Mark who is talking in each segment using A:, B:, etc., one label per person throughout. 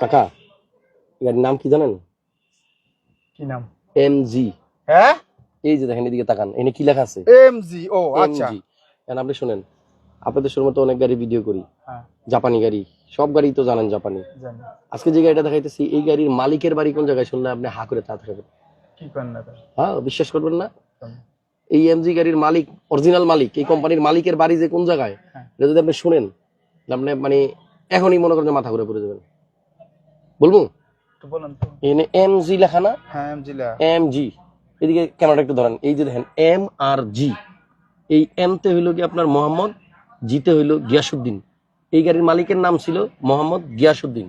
A: কাকা গাড়ির নাম কি জানেন?
B: কি নাম?
A: M G.
B: হ্যাঁ?
A: এই যে দেখেন এদিকে তাকান এখানে কি লেখা আছে?
B: এমজি ও আচ্ছা।
A: এখন আপনি শুনেন আপনাদের শুরু মতো অনেক গাড়ি ভিডিও করি।
B: হ্যাঁ।
A: জাপানি গাড়ি সব গাড়ি তো জানেন জাপানি।
B: জানি।
A: আজকে যে গাড়িটা দেখাইতেছি এই গাড়ির মালিকের বাড়ি কোন জায়গায় শুনলে আপনি হা করে তা? থাকবেন হ্যাঁ বিশ্বাস করবেন না? এই এমজি গাড়ির মালিক অরিজিনাল মালিক এই কোম্পানির মালিকের বাড়ি যে কোন জায়গায়
B: হ্যাঁ।
A: এটা যদি আপনি শুনেন আপনি মানে এখনই মনে করেন মাথা ঘুরে পড়ে যাবেন। বলব?
B: একটু বলেন তো।
A: এখানে এম জি লেখা না?
B: হ্যাঁ
A: এম জি এদিকে ক্যামেরাটা একটু ধরেন। এই যে দেখেন এম আর জি এই এম তে হইল কি আপনার মোহাম্মদ জিতে হইল গিয়াসুদ্দিন এই গাড়ির মালিকের নাম ছিল মোহাম্মদ গিয়াসুদ্দিন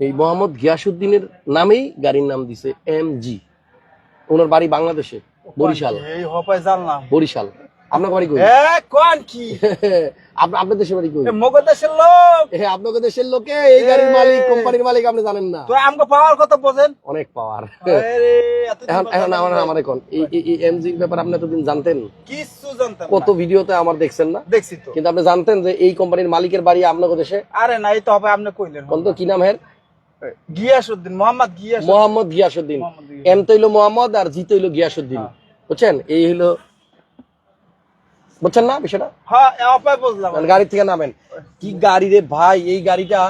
A: এই মোহাম্মদ গিয়াসুদ্দিনের নামেই গাড়ির নাম দিছে এম জি ওনার বাড়ি বাংলাদেশে বরিশাল। বরিশাল। আপনার বাড়ি কই?
B: কোন কি?
A: আপনার দেশের বাড়ি কই?
B: লোক।
A: এ, আপনাদের দেশের লোকে এই গাড়ির মালিক কোম্পানির মালিক আপনি জানেন না।
B: তো আমগো পাওয়ার কথা বোঝেন?
A: অনেক পাওয়ার। এখন এখন আমার আমার এখন এই এই এমজির আপনি এতদিন জানতেন? কত ভিডিওতে আমার দেখছেন না?
B: দেখছি তো।
A: কিন্তু আপনি জানতেন যে এই কোম্পানির মালিকের বাড়ি আপনার দেশে?
B: আরে না এই তো হবে আপনি কইলেন
A: কোন তো কি নাম হের?
B: গিয়াসউদ্দিন মোহাম্মদ গিয়াসউদ্দিন
A: মোহাম্মদ গিয়াসুদ্দিন।
B: গিয়াসউদ্দিন।
A: এম তো হইল মোহাম্মদ আর জি তো হইল গিয়াসুদ্দিন।
B: হ্যাঁ।
A: বুঝছেন? এই হইল বুঝছেন না বিষয়টা?
B: হ্যাঁ
A: গাড়ি থেকে নামেন। কি গাড়ি রে ভাই এই গাড়িটা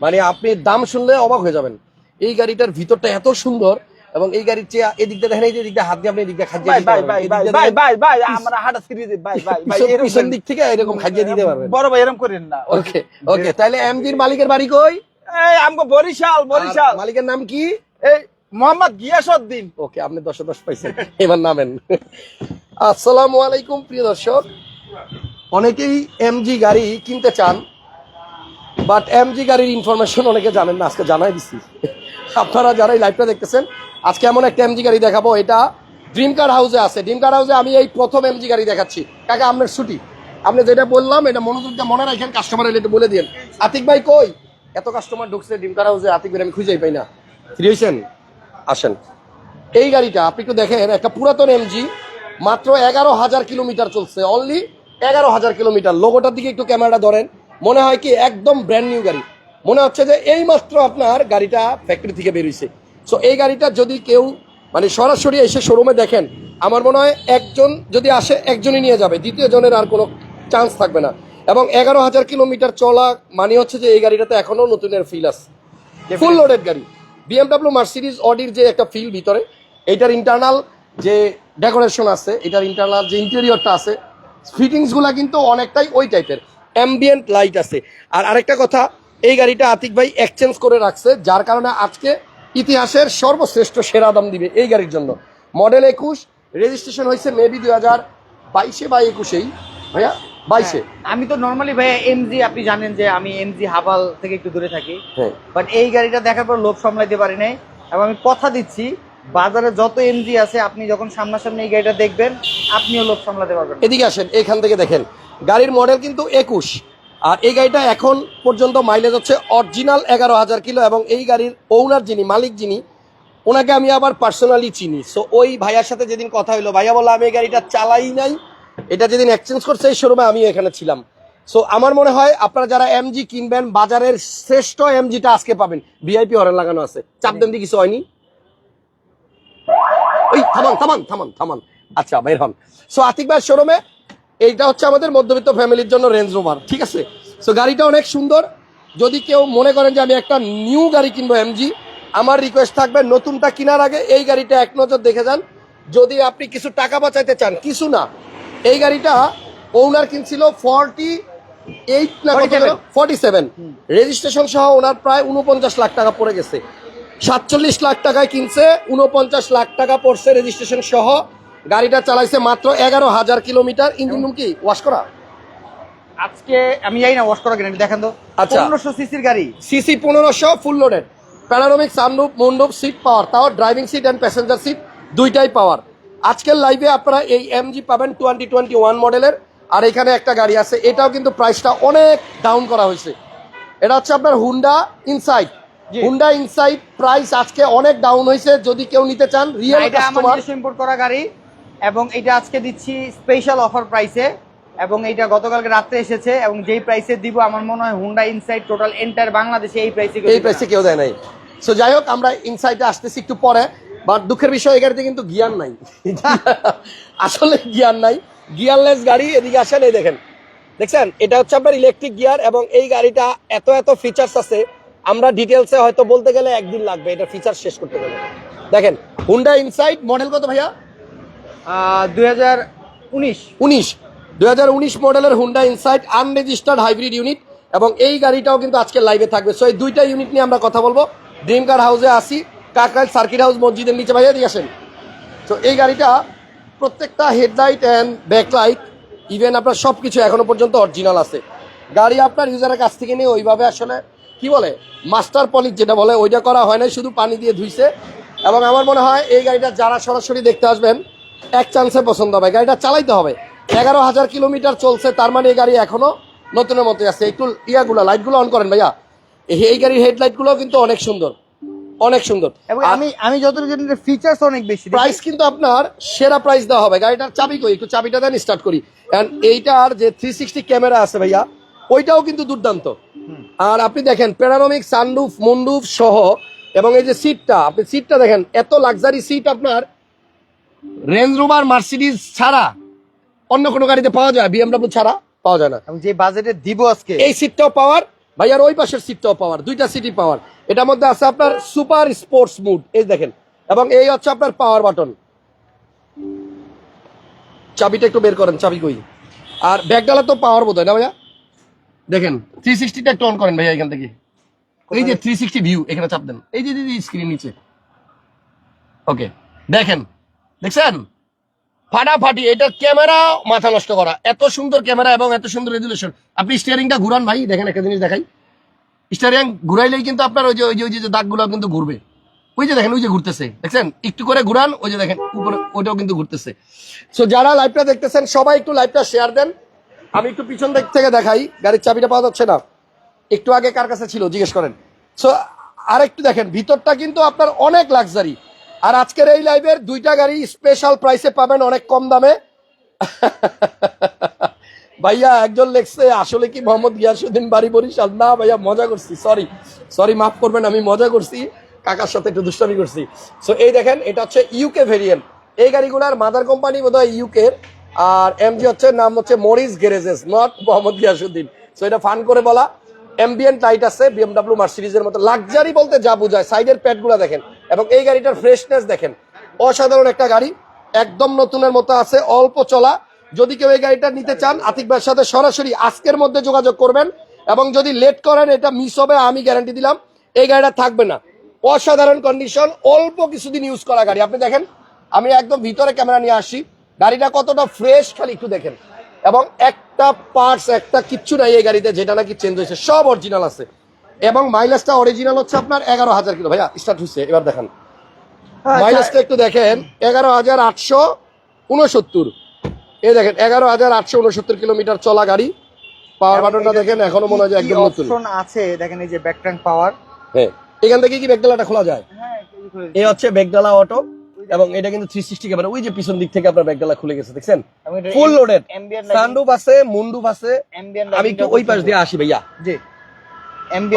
A: মানে আপনি দাম শুনলে অবাক হয়ে যাবেন। এই গাড়িটার ভিতরটা এত সুন্দর এবং এই গাড়ির চেয়ে এদিক দিয়ে দেখেন এই দিয়ে হাত দিয়ে আপনি এদিক দিয়ে খাইয়ে দিতে পারবেন।
B: ভাই ভাই ভাই ভাই ভাই আমরা হাঁটা সিরিজ ভাই ভাই ভাই
A: পিছন- দিক থেকে এরকম খাইয়ে দিতে পারবেন।
B: বড় ভাই এরকম করেন না।
A: ওকে ওকে তাহলে এমজির মালিকের বাড়ি কই?
B: এই আমগো বরিশাল বরিশাল।
A: মালিকের নাম কি?
B: এই মোহাম্মদ গিয়াসউদ্দিন।
A: ওকে আপনি দশে দশ পাইছেন এবার নামেন। আসসালামু আলাইকুম, প্রিয় দর্শক। অনেকেই এমজি গাড়ি কিনতে চান বাট এমজি গাড়ির ইনফরমেশন অনেকে জানেন না, আজকে জানাই দিচ্ছি আপনারা যারা এই লাইভটা দেখতেছেন, আজকে এমন একটা এমজি গাড়ি দেখাবো, এটা ড্রিম কার হাউসে আছে। ড্রিম কার হাউসে আমি এই প্রথম এমজি গাড়ি দেখাচ্ছি। কাকা, আপনার ছুটি। আপনি যেটা বললাম, এটা মনোযোগ মনে রাখেন কাস্টমার এলে বলে দিন আতিক ভাই কই? এত কাস্টমার ঢুকছে ড্রিম কার হাউসে আতিক ভাই আমি খুঁজেই পাই না। ফ্রি হয়েছেন আসেন। এই গাড়িটা, আপনি একটু দেখেন, একটা পুরাতন এমজি মাত্র এগারো হাজার কিলোমিটার চলছে অনলি এগারো হাজার কিলোমিটার। লোগোটার দিকে একটু ক্যামেরাটা ধরেন। মনে হয় কি একদম ব্র্যান্ড নিউ গাড়ি। মনে হচ্ছে যে এই মাত্র আপনার গাড়িটা ফ্যাক্টরি থেকে বেরিয়েছে সো এই গাড়িটা যদি কেউ মানে সরাসরি এসে শোরুমে দেখেন আমার মনে হয় একজন যদি আসে একজনই নিয়ে যাবে। দ্বিতীয় জনের আর কোনো চান্স থাকবে না। এবং এগারো হাজার কিলোমিটার চলা মানে হচ্ছে যে এই গাড়িটাতে এখনও নতুনের ফিল আছে। ফুল লোডেড গাড়ি। বিএমডাব্লিউ মার্সিডিজ অডির যে একটা ফিল ভিতরে এইটার ইন্টারনাল যে ডেকোরেশন আছে এটার ইন্টারনাল যে ইন্টেরিয়রটা আছে ফিটিংসগুলা কিন্তু অনেকটাই ওই টাইপের অ্যাম্বিয়েন্ট লাইট আছে। আর আরেকটা কথা এই গাড়িটা আতিক ভাই এক্সচেঞ্জ করে রাখছে যার কারণে আজকে ইতিহাসের সর্বশ্রেষ্ঠ সেরা দাম দিবে এই গাড়ির জন্য। মডেল একুশ রেজিস্ট্রেশন হয়েছে মেবি দুই হাজার বাইশে বা একুশেই। ভাইয়া বাইশে?
C: আমি তো নর্মালি ভাই এমজি আপনি জানেন যে আমি এমজি হাবাল থেকে একটু দূরে থাকি।
A: হ্যাঁ।
C: বাট এই গাড়িটা দেখার পর লোভ সামলাইতে পারি নাই। এবং আমি কথা দিচ্ছি বাজারে যত এমজি আছে, আপনি যখন সামনাসামনি এই গাড়িটা দেখবেন, আপনিও লোভ সামলাতে পারবেন
A: এদিকে আসেন, এখান থেকে দেখেন। গাড়ির মডেল কিন্তু একুশ। আর এই গাড়িটা এখন পর্যন্ত মাইলেজ হচ্ছে অরিজিনাল এগারো হাজার কিলো এবং এই গাড়ির ওনার যিনি, মালিক যিনি, ওনাকে আমি আবার পার্সোনালি চিনি। সো ওই ভাইয়ার সাথে যেদিন কথা হলো ভাইয়া বলল, আমি এই গাড়িটা চালাই নাই। এটা যেদিন এক্সচেঞ্জ করছে, এই শোরুমে আমি এখানে ছিলাম। সো আমার মনে হয় আপনারা যারা এমজি কিনবেন, বাজারের শ্রেষ্ঠ এমজিটা আজকে পাবেন। ভিআইপি হরেন লাগানো আছে। চাপ দেন দিয়ে কিছু হয়নি। ওই থামান থামান থামান থামান। আচ্ছা বের হন। সো আতিক ভাইয়ের শোরুমে এইটা হচ্ছে আমাদের মধ্যবিত্ত ফ্যামিলির জন্য রেঞ্জ রোভার ঠিক আছে? সো গাড়িটা অনেক সুন্দর। যদি কেউ মনে করেন যে আমি একটা নিউ গাড়ি কিনবো এমজি আমার রিকোয়েস্ট থাকবে নতুনটা কেনার আগে এই গাড়িটা এক নজর দেখে যান। যদি আপনি কিছু টাকা বাঁচাইতে চান কিছু না এই গাড়িটা ওনার কিনছিল ফর্টি এইট না ফর্টি সেভেন রেজিস্ট্রেশন সহ ওনার প্রায় উনপঞ্চাশ লাখ টাকা পড়ে গেছে। সাতচল্লিশ লাখ টাকায় কিনছে উনপঞ্চাশ লাখ টাকা পড়ছে রেজিস্ট্রেশন সহ। গাড়িটা চালাইছে মাত্র এগারো হাজার কিলোমিটার। ইঞ্জিন রুম কি ওয়াশ করা?
C: আজকে আমি যাই না ওয়াশ করা একটু দেখেন তো।
A: আচ্ছা।
C: পনেরোশো সিসির গাড়ি।
A: সিসি পনেরোশো ফুল লোডেড প্যানারোমিক সানরুফ মুন্ডুপ সিট পাওয়ার তাও driving seat and passenger seat দুইটাই পাওয়ার আজকের লাইভে আপনারা এই এমজি পাবেন টোয়েন্টি টোয়েন্টি ওয়ান মডেলের আর এখানে একটা গাড়ি আছে এটাও কিন্তু প্রাইসটা অনেক ডাউন করা হয়েছে। এটা হচ্ছে আপনার Honda Insight. Honda Insight price আজকে অনেক ডাউন হয়েছে যদি কেউ নিতে চান রিয়েল
C: এটা
A: কাস্টমার
C: ইম্পোর্ট করা গাড়ি এবং এটা আজকে দিচ্ছি স্পেশাল অফার প্রাইসে এবং এইটা গতকালকে রাত্রে এসেছে এবং যেই প্রাইসে দিব আমার মনে হয় হুন্ডা ইনসাইড টোটাল এন্টার বাংলাদেশে এই প্রাইসে
A: এই প্রাইসে কেউ দেয় নাই। সো যাই হোক আমরা ইনসাইটে আসতেছি একটু পরে বাট দুঃখের বিষয় এই গাড়িতে কিন্তু গিয়ার নাই। আসলে গিয়ার নাই। গিয়ারলেস গাড়ি এদিকে আসেন এই দেখেন। দেখছেন? এটা হচ্ছে আপনার ইলেকট্রিক গিয়ার এবং এই গাড়িটা এত এত ফিচার্স আছে আমরা ডিটেলসে হয়তো বলতে গেলে একদিন লাগবে এটা ফিচার শেষ করতে গেলে। দেখেন হুন্ডা ইনসাইট মডেল কত ভাইয়া?
C: দুই হাজার উনিশ।
A: উনিশ। দুই হাজার উনিশ মডেলের Honda Insight unregistered hybrid unit এবং এই গাড়িটাও কিন্তু আজকে লাইভে থাকবে। সো এই দুইটা ইউনিট নিয়ে আমরা কথা বলব। ড্রিম কার হাউসে আসি কাকরাইল সার্কিট হাউস মসজিদের নিচে ভাইয়া দিয়ে আসেন। তো এই গাড়িটা প্রত্যেকটা হেডলাইট অ্যান্ড ব্যাকলাইট ইভেন আপনার সব কিছু এখনও পর্যন্ত অরিজিনাল আছে। গাড়ি আপনার ইউজারের কাছ থেকে নিয়ে ওইভাবে আসলে কি বলে? মাস্টার পলিশ যেটা বলে ওইটা করা হয় না শুধু পানি দিয়ে ধুইছে। এবং আমার মনে হয় এই গাড়িটা যারা সরাসরি দেখতে আসবেন এক চান্সে পছন্দ হবে। গাড়িটা চালাইতে হবে। এগারো হাজার কিলোমিটার চলছে তার মানে এই গাড়ি এখনও নতুনের মতোই আছে। একটু ইয়াগুলো লাইটগুলো অন করেন ভাইয়া। এই- গাড়ির হেডলাইটগুলো কিন্তু অনেক সুন্দর। অনেক সুন্দর।
C: এবং আমি আমি যতটুকু ফিচার্স অনেক বেশি
A: প্রাইস কিন্তু আপনার সেরা প্রাইস দেওয়া হবে। গাড়িটার চাবি কই? একটু চাবিটা দেন স্টার্ট করি। এন্ড এইটার যে থ্রি সিক্সটি ক্যামেরা আছে ভাইয়া ওইটাও কিন্তু দুর্দান্ত। আর আপনি দেখেন প্যারানমিক সানরুফ মুন্ডুফ সহ এবং এই যে সিটটা আপনি সিটটা দেখেন এত লাক্সারি সিট আপনার। রেঞ্জ রোভার মার্সিডিজ ছাড়া অন্য কোনো গাড়িতে পাওয়া যায় বিএমডব্লিউ ছাড়া পাওয়া যায় না।
C: এবং যে বাজেটে দিব আজকে
A: এই সিটটাও পাওয়ার ভাই আর ওই পাশের সিটটাও পাওয়ার দুইটা সিটই পাওয়ার। এটার মধ্যে আছে আপনার সুপার স্পোর্টস মুড এই দেখেন। এবং এই হচ্ছে আপনার পাওয়ার বাটন চাবিটা একটু বের করেন চাবি কই? আর ব্যাগডালা তো পাওয়ার বোধ হয় না ভাইয়া? দেখেন থ্রি সিক্সটিটা একটু অন করেন ভাইয়া এখান থেকে। এই যে থ্রি সিক্সটি ভিউ এখানে চাপ দেন। এই যে দিদি স্ক্রিন নিচে। ওকে দেখেন দেখছেন? ফাটাফাটি এটা ক্যামেরা মাথা নষ্ট করা। এত সুন্দর ক্যামেরা এবং এত সুন্দর রেজুলেশন আপনি স্টিয়ারিংটা ঘুরান ভাই দেখেন একটা জিনিস দেখাই। স্টিয়ারিং ঘুরাইলেই কিন্তু আপনার ওই যে ওই যে ওই যে দাগগুলো কিন্তু ঘুরবে। ওই যে দেখেন ওই যে ঘুরতেছে দেখছেন? একটু করে ঘুরান ওই যে দেখেন উপরে ওইটাও কিন্তু ঘুরতেছে। সো যারা লাইভটা দেখতেছেন সবাই একটু লাইভটা শেয়ার দেন। আমি একটু পিছন দিক থেকে দেখাই, গাড়ির চাবিটা পাওয়া যাচ্ছে না। একটু আগে কার কাছে ছিল, জিজ্ঞেস করেন। সো আর একটু দেখেন, ভিতরটা কিন্তু আপনার অনেক লাক্সারি আর আজকের এই লাইভের দুইটা গাড়ি স্পেশাল প্রাইসে পাবেন অনেক কম দামে। ভাইয়া, একজন লেখছে, আসলে কি মোহাম্মদ গিয়াসুদ্দিন বাড়ি বরিশাল? না ভাইয়া, মজা করছি সরি সরি মাফ করবেন, আমি মজা করছি। কাকার সাথে একটু দুষ্টামি করছি। সো এই দেখেন, এটা হচ্ছে ইউকে ভেরিয়েন্ট এই গাড়িগুলার মাদার কোম্পানি বোধ হয় ইউকে আর এমজি হচ্ছে নাম হচ্ছে Morris Garages not Mohammad Giasuddin so এটা ফান করে বলা। এমবিএন লাইট আছে বিএমডাব্লিউ মার্সিডিজের মতো। লাক্সারি বলতে যা বোঝায় সাইডের প্যাডগুলো দেখেন। এবং এই গাড়িটার ফ্রেশনেস দেখেন। অসাধারণ একটা গাড়ি, একদম নতুনের মতো আছে, অল্প চলা। যদি কেউ এই গাড়িটা নিতে চান, আতিক ভাইয়ের সাথে সরাসরি আজকের মধ্যে যোগাযোগ করবেন। এবং যদি লেট করেন, এটা মিস হবে, আমি গ্যারান্টি দিলাম, এই গাড়িটা থাকবে না। অসাধারণ কন্ডিশন অল্প কিছুদিন ইউজ করা গাড়ি। আপনি দেখেন, আমি একদম ভিতরে ক্যামেরা নিয়ে আসি গাড়িটা কতটা ফ্রেশ খালি একটু দেখেন। এবং একটা পার্টস একটা কিচ্ছু নাই এই গাড়িতে যেটা নাকি চেঞ্জ হয়েছে সব অরিজিনাল আছে। এবং মাইলেজটা অরিজিনাল হচ্ছে আপনার এগারো হাজার কিলো। ভাইয়া স্টার্ট হচ্ছে এবার দেখেন। মাইলেজটা একটু দেখেন এগারো হাজার আটশো উনসত্তর। এই দেখেন এগারো হাজার আটশো উনসত্তর কিলোমিটার চলা গাড়ি। পাওয়ার বাটনটা দেখেন এখনও মনে হয় একদম নতুন।
C: আছে দেখেন এই যে ব্যাক ট্যাঙ্ক পাওয়ার
A: হ্যাঁ এখান থেকে কি ব্যাগডালাটা খোলা যায়?
C: হ্যাঁ
A: এই হচ্ছে ব্যাগডালা অটো এবং এটা কিন্তু থ্রি সিক্সটি ক্যামেরা ওই যে পিছন দিক থেকে আপনার ব্যাগডালা খুলে গেছে দেখছেন? ফুল লোডেড সানরুফ আছে মুন্ডুপ আছে। আমি একটু ওই পাশ দিয়ে আসি ভাইয়া।
C: জি।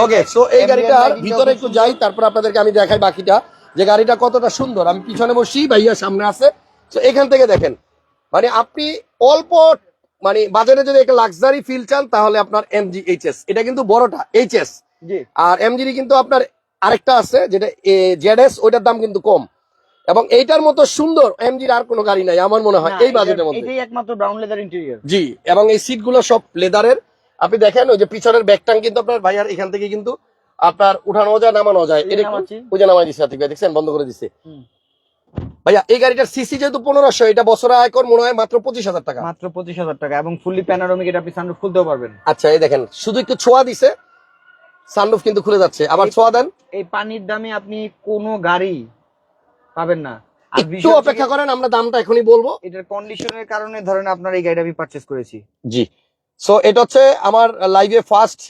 A: ওকে সো এই গাড়িটার ভিতরে একটু যাই তারপর আপনাদেরকে আমি দেখাই বাকিটা। যে গাড়িটা কতটা সুন্দর আমি পিছনে বসি ভাইয়া সামনে আছে। তো এখান থেকে দেখেন মানে আপনি অল্প মানে বাজারে যদি একটা লাক্সারি ফিল চান তাহলে আপনার এমজি এইচএস এটা কিন্তু বড়টা এইচএস আর এমজি কিন্তু আপনার আরেকটা আছে যেটা জেডএস ওইটার দাম কিন্তু কম। এবং এইটার মতো সুন্দর এমজির আর কোনো গাড়ি নাই আমার মনে হয় এই বাজেটের মধ্যে।
C: এটাই একমাত্র ব্রাউন লেদার ইন্টেরিয়র
A: জি এবং এই সিটগুলো সব লেদারের আপনি দেখেন ওই যে পিছনের ব্যাগটাং কিন্তু আপনার ভাইয়ার এখান থেকে কিন্তু আপনার উঠানো যায় নামানো যায়। এটা ওই যে নামাই দিচ্ছে আতিক ভাই দেখছেন? বন্ধ করে দিচ্ছে ভাইয়া এই গাড়িটার সিসি যেহেতু পনেরোশো এটা বছরে আয়কর মনে হয় মাত্র পঁচিশ হাজার টাকা।
C: মাত্র পঁচিশ হাজার টাকা এবং ফুললি প্যানোরামিক এটা আপনি সানরুফ খুলতেও পারবেন।
A: আচ্ছা এই দেখেন শুধু একটু ছোঁয়া দিছে সানরুফ কিন্তু খুলে যাচ্ছে। আবার ছোঁয়া দেন।
C: এই পানির দামে আপনি কোনো গাড়ি পাবেন না।
A: একটু অপেক্ষা করেন আমরা দামটা এখনই বলব।
C: এটার কন্ডিশনের কারণে ধরেন আপনার এই গাড়িটা আমি পারচেস করেছি।
A: জি। সো এটা হচ্ছে আমার লাইভে ফার্স্ট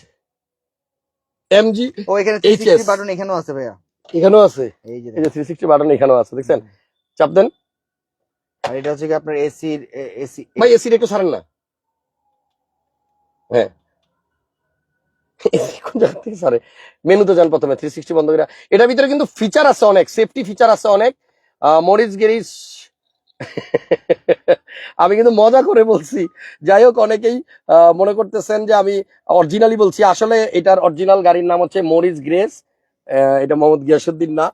A: এমজি
C: ও এখানে
A: HS
C: বাটন এখানেও আছে ভাইয়া।
A: এখানেও আছে।
C: এই যে
A: এই যে থ্রি সিক্সটি বাটন এখানেও আছে দেখছেন? চাপ দেন।
C: আর এটা হচ্ছে কি আপনার এসির এসি
A: ভাই এসিটা একটু ছাড়েন না। হ্যাঁ। সরে যান প্রথমে থ্রি সিক্সটি বন্ধ করে এটার ভিতরে কিন্তু ফিচার আছে অনেক সেফটি ফিচার আছে অনেক। মরিচ গিরিস আমি কিন্তু মজা করে বলছি। যাই হোক, অনেকেই মনে করতেছেন যে আমি অরিজিনালি বলছি। আসলে এটার অরিজিনাল গাড়ির নাম হচ্ছে মরিস গ্রেস এটা মোহাম্মদ গিয়াসুদ্দিন না।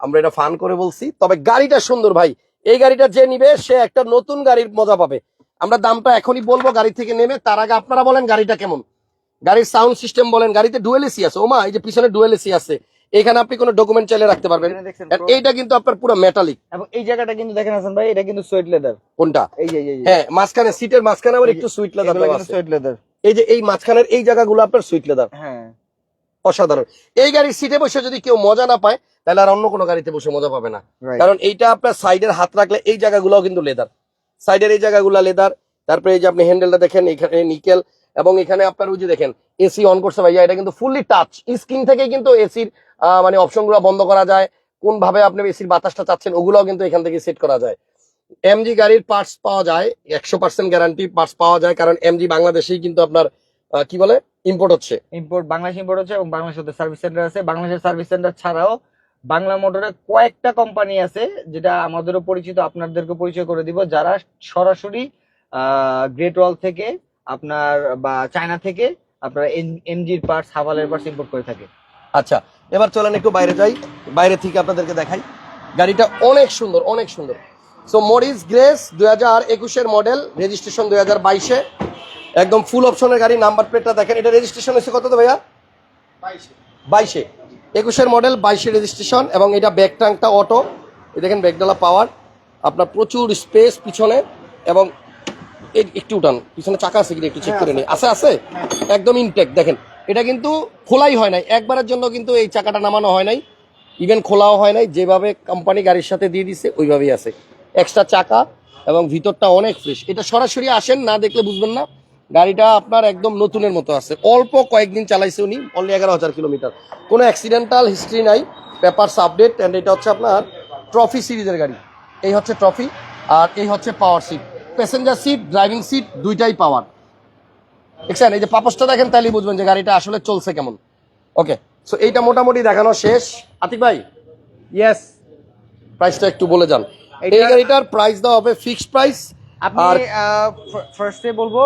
A: আমরা এটা ফান করে বলছি। তবে গাড়িটা সুন্দর ভাই। এই গাড়িটা যে নিবে, সে একটা নতুন গাড়ির মজা পাবে। আমরা দামটা এখনই বলব গাড়ি থেকে নেমে। তার আগে আপনারা বলেন গাড়িটা কেমন। গাড়ির সাউন্ড সিস্টেম বলেন গাড়িতে ডুয়েল এসি আছে। ওমা এই যে পিছনে ডুয়েল এসি আছে। এখানে আপনি কোনো ডকুমেন্ট চাইলে রাখতে পারবেন। এইটা কিন্তু আপনার পুরো মেটালিক
C: এবং এই জায়গাটা কিন্তু দেখেন হাসান ভাই এটা কিন্তু সুইট লেদার
A: কোনটা?
C: এই যে
A: হ্যাঁ মাঝখানে সিটের মাঝখানে আবার একটু সুইট লেদার দেওয়া আছে।
C: সুইট লেদার
A: এই যে এই মাঝখানের এই জায়গাগুলো আপনার সুইট লেদার
C: হ্যাঁ।
A: অসাধারণ। এই গাড়ির সিটে বসে যদি কেউ মজা না পায় তাহলে আর অন্য কোনো গাড়িতে বসে মজা পাবে না। কারণ এইটা আপনার সাইডের হাত রাখলে এই জায়গাগুলোও কিন্তু লেদার সাইডের এই জায়গাগুলো লেদার তারপরে এই যে আপনি হ্যান্ডেলটা দেখেন এখানে নিকেল। এবং এখানে আপনার ওই যে দেখেন এসি অন করছে ভাইয়া, এটা কিন্তু ফুললি টাচ স্ক্রিন থেকে কিন্তু এসির মানে অপশনগুলো বন্ধ করা যায়। কোন ভাবে আপনি এসির বাতাসটা চাচ্ছেন, ওগুলোও কিন্তু এখান থেকে সেট করা যায়। এমজি গাড়ির পার্টস পাওয়া যায়, একশো পার্সেন্ট গ্যারান্টি পার্টস পাওয়া যায়, কারণ এমজি বাংলাদেশেই কিন্তু আপনার কি বলে ইম্পোর্ট হচ্ছে।
C: ইম্পোর্ট বাংলাদেশ ইম্পোর্ট হচ্ছে এবং বাংলাদেশের সার্ভিস সেন্টার আছে। বাংলাদেশের সার্ভিস সেন্টার ছাড়াও বাংলা মোটরের কয়েকটা কোম্পানি আছে, যেটা আমাদেরও পরিচিত আপনাদেরকে পরিচয় করে দিব। যারা সরাসরি গ্রেট ওয়াল থেকে আপনার বা চায়না থেকে আপনার এমজির পার্টস হাভালের পার্টস ইম্পোর্ট করে থাকে।
A: আচ্ছা এবার চলেন একটু বাইরে যাই। বাইরে থেকে আপনাদেরকে দেখাই। গাড়িটা অনেক সুন্দর অনেক সুন্দর। সো মরিস গ্রেস দুই হাজার একুশের মডেল রেজিস্ট্রেশন দুই হাজার বাইশে। একদম ফুল অপশনের গাড়ি নাম্বার প্লেটটা দেখেন। এটা রেজিস্ট্রেশন হয়েছে কত ভাইয়া? বাইশে। একুশের মডেল বাইশে রেজিস্ট্রেশন এবং এটা ব্যাক ট্যাঙ্কটা অটো এই দেখেন ব্যাকডালা পাওয়ার আপনার প্রচুর স্পেস পিছনে এবং একটু উঠান। পিছনে চাকা আছে কিনা একটু চেক করে নিই আছে। আছে একদম ইনটেক দেখেন এটা কিন্তু খোলাই হয় নাই। একবারের জন্য কিন্তু এই চাকাটা নামানো হয় নাই। ইভেন খোলাও হয় নাই। যেভাবে কোম্পানি গাড়ির সাথে দিয়ে দিছে ওইভাবেই আছে। এক্সট্রা চাকা এবং ভিতরটা অনেক ফ্রেশ এটা সরাসরি আসেন না দেখলে বুঝবেন না। গাড়িটা আপনার একদম নতুনের মতো আছে। অল্প কয়েকদিন চালাইছে উনি অনলি এগারো হাজার কিলোমিটার। কোনো অ্যাক্সিডেন্টাল হিস্ট্রি নাই। পেপারস আপডেট অ্যান্ড এটা হচ্ছে আপনার ট্রফি সিরিজের গাড়ি। এই হচ্ছে ট্রফি আর এই হচ্ছে power seat passenger seat driving seat দুইটাই পাওয়ার। দেখছেন? এই যে পাপসটা দেখেন তাহলেই বুঝবেন যে গাড়িটা আসলে চলছে কেমন। ওকে সো এইটা মোটামুটি দেখানো শেষ। আতিক ভাই?
C: ইয়েস
A: প্রাইসটা একটু বলে যান। এই গাড়িটার প্রাইস দেওয়া হবে ফিক্সড প্রাইস
C: আপনি ফার্স্টে বলব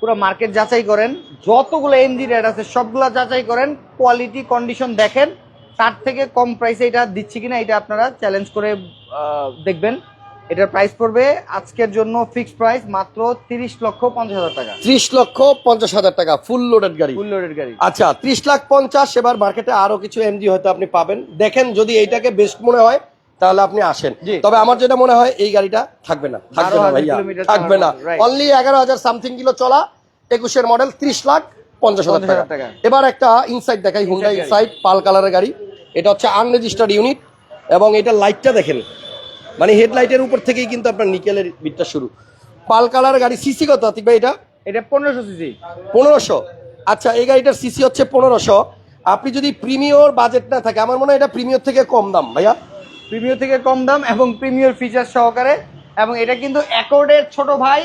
C: পুরো মার্কেট যাচাই করেন। যতগুলো এমজি রেট আছে সবগুলা যাচাই করেন। কোয়ালিটি কন্ডিশন দেখেন। তার থেকে কম প্রাইসে এটা দিচ্ছি কিনা এটা আপনারা চ্যালেঞ্জ করে দেখবেন। এটার প্রাইস পড়বে আজকের জন্য ফিক্সড প্রাইস মাত্র তিরিশ লক্ষ পঞ্চাশ হাজার টাকা।
A: ত্রিশ লক্ষ পঞ্চাশ হাজার টাকা ফুল লোডেড গাড়ি।
C: ফুল লোডেড গাড়ি।
A: আচ্ছা ত্রিশ লাখ পঞ্চাশ এবার মার্কেটে আরও কিছু এমজি হয়তো আপনি পাবেন। দেখেন যদি এইটাকে বেস্ট মনে হয় তাহলে আপনি আসেন। তবে আমার যেটা মনে হয় এই গাড়িটা থাকবে না। থাকবে না ভাইয়া। থাকবে না। অনলি এগারো হাজার সামথিং কিলো চলা একুশের মডেল ত্রিশ লাখ পঞ্চাশ হাজার
C: 50,000
A: টাকা। এবার একটা ইনসাইড দেখাই হুন্ডা
C: গাড়ি।
A: ইনসাইড পাল কালারের গাড়ি। এটা হচ্ছে আনরেজিস্টার্ড ইউনিট এবং এটা লাইটটা দেখেন। মানে হেডলাইটের উপর থেকেই কিন্তু আপনার নিকেলের বিটটা শুরু। পাল কালারের গাড়ি সিসি কত আতিক ভাই এটা?
C: এটা পনেরোশো সিসি।
A: পনেরোশো। আচ্ছা এই গাড়িটার সিসি হচ্ছে পনেরোশো। আপনি যদি প্রিমিয়র বাজেট না থাকে আমার মনে হয় এটা প্রিমিয়র থেকে কম দাম ভাইয়া।
C: প্রিমিয়র থেকে কম দাম এবং প্রিমিয়র ফিচার সহকারে। এবং এটা কিন্তু অ্যাকর্ডের ছোট ভাই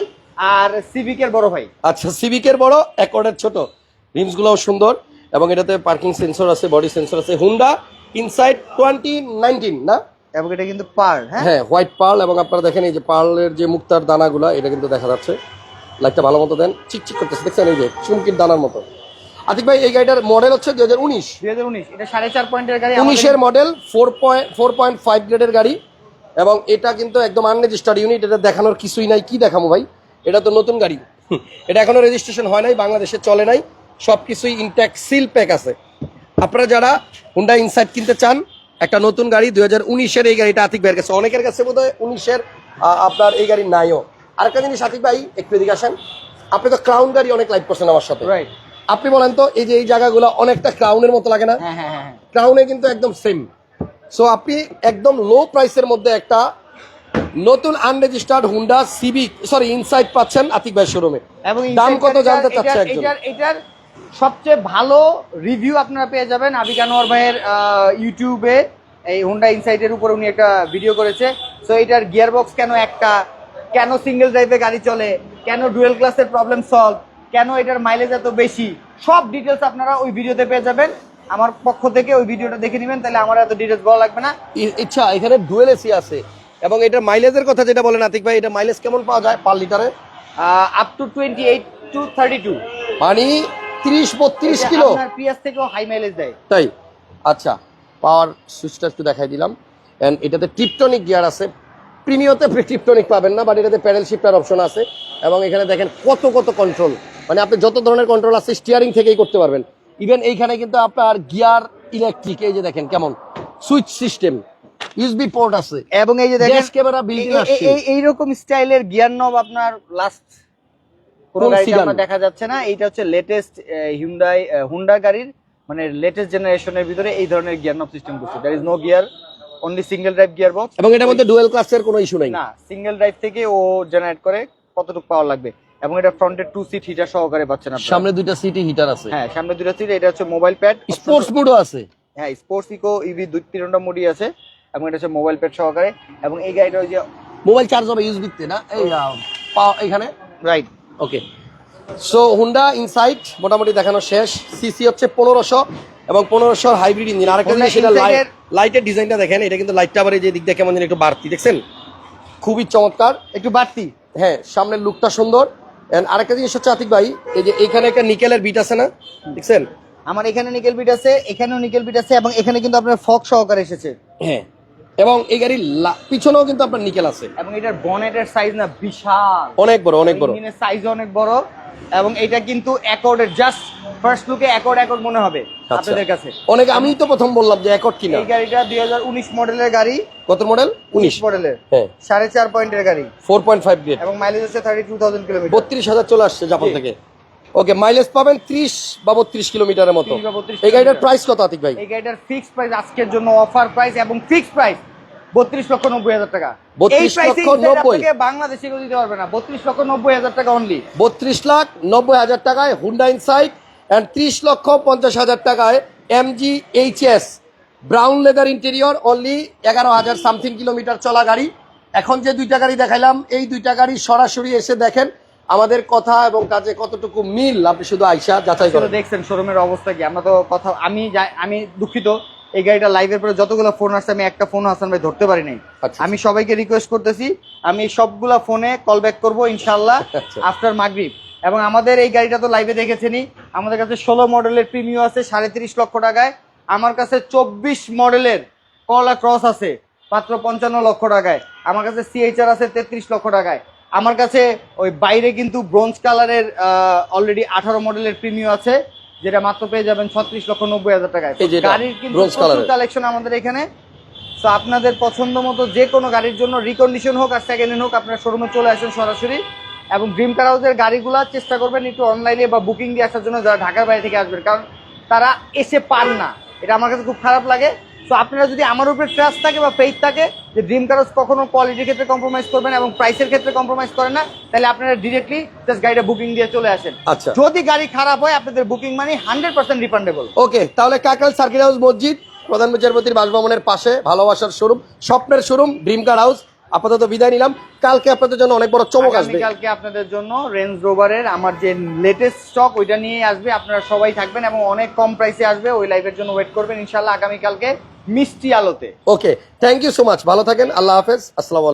C: আর সিভিকের বড় ভাই।
A: আচ্ছা সিভিকের বড় অ্যাকর্ডের ছোট। রিমস গুলোও সুন্দর। এবং এটাতে পার্কিং সেন্সর আছে বডি সেন্সর আছে হুন্ডা ইনসাইড টোয়েন্টি নাইনটিন না?
C: এবং এটা কিন্তু পার হ্যাঁ?
A: হ্যাঁ হোয়াইট পার্ল এবং আপনারা দেখেন এই যে পার্লের যে মুক্তার দানাগুলো এটা কিন্তু দেখা যাচ্ছে। লাইটটা ভালো মতো দেন চিকচিক করতেছে দেখছেন এই যে চুমকির দানার মতো। আতিক ভাই এই গাড়িটার মডেল হচ্ছে দুই হাজার উনিশ।
C: এটা সাড়ে চার পয়েন্টের গাড়ি
A: উনিশের model four point four point five গ্রেডের গাড়ি। এবং এটা কিন্তু একদম আনরেজিস্টার্ড ইউনিট এটা দেখানোর কিছুই নাই। কি দেখাবো ভাই? এটা তো নতুন গাড়ি। এটা এখনও রেজিস্ট্রেশন হয় নাই বাংলাদেশে চলে নাই। সব কিছুই ইনট্যাক্ট সিল প্যাক আছে। আপনারা যারা হুন্ডা ইনসাইড কিনতে চান একটা নতুন গাড়ি দুই হাজার উনিশের এই গাড়িটা আতিক ভাইয়ের কাছে অনেকের কাছে বোধ হয় উনিশের আপনার এই গাড়ি নাইও। আরেকটা জিনিস আতিক ভাই একটু এদিকে আসেন। আপনি তো ক্রাউন গাড়ি অনেক লাইক করছেন আমার সাথে। আপনি বলেন তো এই যে এই জায়গাগুলো অনেকটা ক্রাউনের মতো লাগে না?
C: হ্যাঁ হ্যাঁ হ্যাঁ
A: ক্রাউনে কিন্তু একদম সেম সো আপনি একদম লো প্রাইসের মধ্যে একটা নতুন unregistered Honda Civic sorry Insight পাচ্ছেন আতিক ভাই শোরুমে দাম কত জানতে চাচ্ছে
C: এটার-
A: একজন?
C: এটার এটার সবচেয়ে ভালো রিভিউ আপনারা পেয়ে যাবেন আবিক আনোয়ার ভাইয়ের ইউটিউবে এই হুন্ডা ইনসাইটের উপর উনি একটা ভিডিও করেছে। সো এটার গিয়ার বক্স কেন একটা? কেন সিঙ্গেল ড্রাইভে গাড়ি চলে? কেন ডুয়েল ক্লাসের প্রবলেম সলভ কেন এটার মাইলেজ এত বেশি? সব ডিটেলস আপনারা ওই ভিডিওতে পেয়ে যাবেন। আমার পক্ষ থেকে ওই ভিডিওটা দেখে নেবেন তাহলে আমার এত ডিটেলস বলা লাগবে না।
A: ইচ্ছা এখানে ডুয়েল এসি আছে। এবং এটা মাইলেজের কথা যেটা বলেন আতিক ভাই এটা মাইলেজ কেমন পাওয়া যায় পার লিটারে
C: up to twenty eight to thirty two
A: মানে তিরিশ বত্রিশ কিলো?
C: আপনার পিএস থেকেও হাই মাইলেজ দেয়।
A: তাই? আচ্ছা পাওয়ার সুইচটা একটু দেখাই দিলাম। এন্ড এটাতে টিপটনিক গিয়ার আছে। প্রিমিয়তে টিপটনিক পাবেন না বাট এটাতে প্যাডেল শিফটার অপশন আছে। এবং এখানে দেখেন কত কত কন্ট্রোল মানে আপনি যত ধরনের কন্ট্রোল আছে স্টিয়ারিং থেকেই করতে পারবেন। ইভেন এইখানে কিন্তু আপনার গিয়ার ইলেকট্রিক এই যে দেখেন কেমন। সুইচ সিস্টেম ইউএসবি পোর্ট আছে।
C: এবং এই যে দেখেন
A: ক্যামেরা বিল্ডিং
C: এই- এই- এইরকম স্টাইলের গিয়ার নব আপনার লাস্ট গাড়িতে
A: সিডান?
C: আপনার দেখা যাচ্ছে না। এইটা হচ্ছে লেটেস্ট হিউন্ডাই হুন্ডা গাড়ির মানে লেটেস্ট জেনারেশনের ভিতরে এই ধরনের গিয়ার নব সিস্টেম করছে। There is no gear only single drive gear box
A: এবং এটার মধ্যে ডুয়েল ক্লাসের কোনো ইস্যু নাই?
C: না সিঙ্গেল ড্রাইভ থেকে ও জেনারেট করে কতটুকু পাওয়ার লাগবে। এবং এটা ফ্রন্টে টু সিট হিটার সহকারে পাচ্ছেন আপনারা।
A: সামনে দুইটা সিটি হিটার আছে।
C: হ্যাঁ সামনে দুটো সিট এটা হচ্ছে মোবাইল প্যাড
A: স্পোর্টস মোডও আছে।
C: হ্যাঁ স্পোর্টস ইকো ইভি দুই তিনটা মোডই আছে। এবং এটা হচ্ছে মোবাইল প্যাড সহকারে। এবং এই গাড়িটা ওই যে
A: মোবাইল চার্জ হবে ইউএসবি তে না? এই এখানে
C: right
A: okay so Honda Insight মোটামুটি দেখানো শেষ। সিসি হচ্ছে পনেরোশো এবং পনেরোশোর হাইব্রিড ইঞ্জিন আরেকটা জিনিস সেটা লাইটের ডিজাইনটা দেখেন এটা কিন্তু লাইটটা আবার এই যে দিক দিয়ে কেমন যেন একটু বাড়তি দেখছেন? খুবই চমৎকার।
C: একটু বাড়তি।
A: হ্যাঁ সামনের লুকটা সুন্দর। আরেকটা জিনিস হচ্ছে আতিক ভাই এই যে এখানে একটা নিকেলের বিট আছে না? দেখছেন?
C: আমার এখানে নিকেল বিট আছে এখানেও নিকেল বিট আছে এবং এখানে কিন্তু আপনার ফক সহকারে এসেছে।
A: হ্যাঁ। এবং এই গাড়ির পিছনেও কিন্তু আপনার নিকেল আছে।
C: এবং এটার বনেটের সাইজ না বিশাল।
A: অনেক বড় অনেক বড়।
C: ইঞ্জিনের সাইজ অনেক বড়। এবং এটা কিন্তু অ্যাকর্ডের জাস্ট ফার্স্ট লুকে অ্যাকর্ড অ্যাকর্ড মনে হবে
A: আচ্ছা।
C: আপনাদের কাছে।
A: অনেক আমি তো প্রথম বললাম যে একট কিনা।
C: এই গাড়িটা দুই মডেলের গাড়ি।
A: কত মডেল উনিশ
C: মডেলের
A: হ্যাঁ।
C: সাড়ে চার পয়েন্টের গাড়ি।
A: ফোর পয়েন্ট ফাইভ গ্রেড
C: এবং মাইলেজ টু থাউজেন্ড কিলোমিটার
A: বত্রিশ হাজার চলে আসছে জাপান থেকে। ওকে মাইলেজ পাবেন ত্রিশ বা বত্রিশ কিলোমিটারের মতো।
C: 30 32
A: এই গাড়িটার প্রাইস কত আতিক ভাই?
C: এই গাড়িটার ফিক্স প্রাইস আজকের জন্য অফার প্রাইস এবং ফিক্স প্রাইস বত্রিশ লক্ষ নব্বই হাজার টাকা।
A: 32 লক্ষ 90
C: আপনাকে বাংলাদেশে কেউ দিতে পারবে না। বত্রিশ লক্ষ নব্বই হাজার টাকা অনলি
A: বত্রিশ লাখ নব্বই হাজার টাকায় হুন্ডা ইনসাইট অ্যান্ড ত্রিশ লক্ষ পঞ্চাশ হাজার টাকায় MG HS brown leather interior only এগারো হাজার সামথিং কিলোমিটার চলা গাড়ি। এখন যে দুইটা গাড়ি দেখাইলাম এই দুইটা গাড়ি সরাসরি এসে দেখেন আমাদের কথা এবং কাজে কতটুকু মিল আপনি শুধু আইসা যাচাই করেন।
C: দেখছেন শোরুমের অবস্থা কি? আমরা তো কথা আমি যাই- আমি দুঃখিত এই গাড়িটা লাইভের পরে যতগুলো ফোন আসছে আমি একটা ফোন হাসান ভাই ধরতে পারি নাই।
A: আচ্ছা।
C: আমি সবাইকে রিকোয়েস্ট করতেছি আমি সবগুলা ফোনে কল ব্যাক করব ইনশাল্লাহ
A: আচ্ছা।
C: আফটার মাগরিব। এবং আমাদের এই গাড়িটা তো লাইভে দেখেছেনই। আমাদের কাছে ষোলো মডেলের প্রিমিয়াম আছে সাড়ে তিরিশ লক্ষ টাকায়। আমার কাছে চব্বিশ মডেলের করলা ক্রস আছে মাত্র পঞ্চান্ন লক্ষ টাকায়। আমার কাছে সিএইচআর আছে তেত্রিশ লক্ষ টাকায়। আমার কাছে ওই বাইরে কিন্তু ব্রোঞ্জ কালারের অলরেডি আঠারো মডেলের প্রিমিয়াম আছে যেটা মাত্র পেয়ে যাবেন ছত্রিশ লক্ষ নব্বই হাজার টাকায়। গাড়ির কিন্তু। কালেকশন আমাদের এখানে। তো আপনাদের পছন্দ মতো যে কোনো গাড়ির জন্য রিকন্ডিশন হোক আর সেকেন্ড হ্যান্ড হোক আপনারা শোরুমে চলে আসেন সরাসরি। এবং ড্রিম কার হাউসের গাড়িগুলো চেষ্টা করবেন একটু অনলাইনে বা বুকিং দিয়ে আসার জন্য যারা ঢাকার বাইরে থেকে আসবেন। কারণ তারা এসে পান না। এটা আমার কাছে খুব খারাপ লাগে। তো আপনারা যদি আমার উপরে ট্রাস্ট থাকে বা ফেইথ থাকে যে ড্রিম কারোস হাউস কখনো কোয়ালিটির ক্ষেত্রে কম্প্রোমাইজ করবেন এবং প্রাইসের ক্ষেত্রে কম্প্রোমাইজ করেন না তাহলে আপনারা ডিরেক্টলি জাস্ট গাড়িটা বুকিং দিয়ে চলে আসেন।
A: আচ্ছা।
C: যদি গাড়ি খারাপ হয় আপনাদের booking money hundred percent refundable
A: okay তাহলে কাকাল সার্কিট হাউস মসজিদ প্রধান বিচারপতির বাসভবনের পাশে ভালোবাসার শোরুম স্বপ্নের শোরুম ড্রিম কার হাউস আপাতত বিদায় নিলাম। কালকে আপনাদের জন্য অনেক বড় চমক আসবে।
C: কালকে আপনাদের জন্য রেঞ্জ রোভারের আমার যে লেটেস্ট স্টক ওইটা নিয়ে আসবে। আপনারা সবাই থাকবেন এবং অনেক কম প্রাইসে আসবে। ওই লাইভের জন্য ওয়েট করবেন। ইনশাল্লাহ আগামীকালকে মিষ্টি আলোতে।
A: Okay thank you so much ভালো থাকেন। আল্লাহ হাফেজ। আসসালাম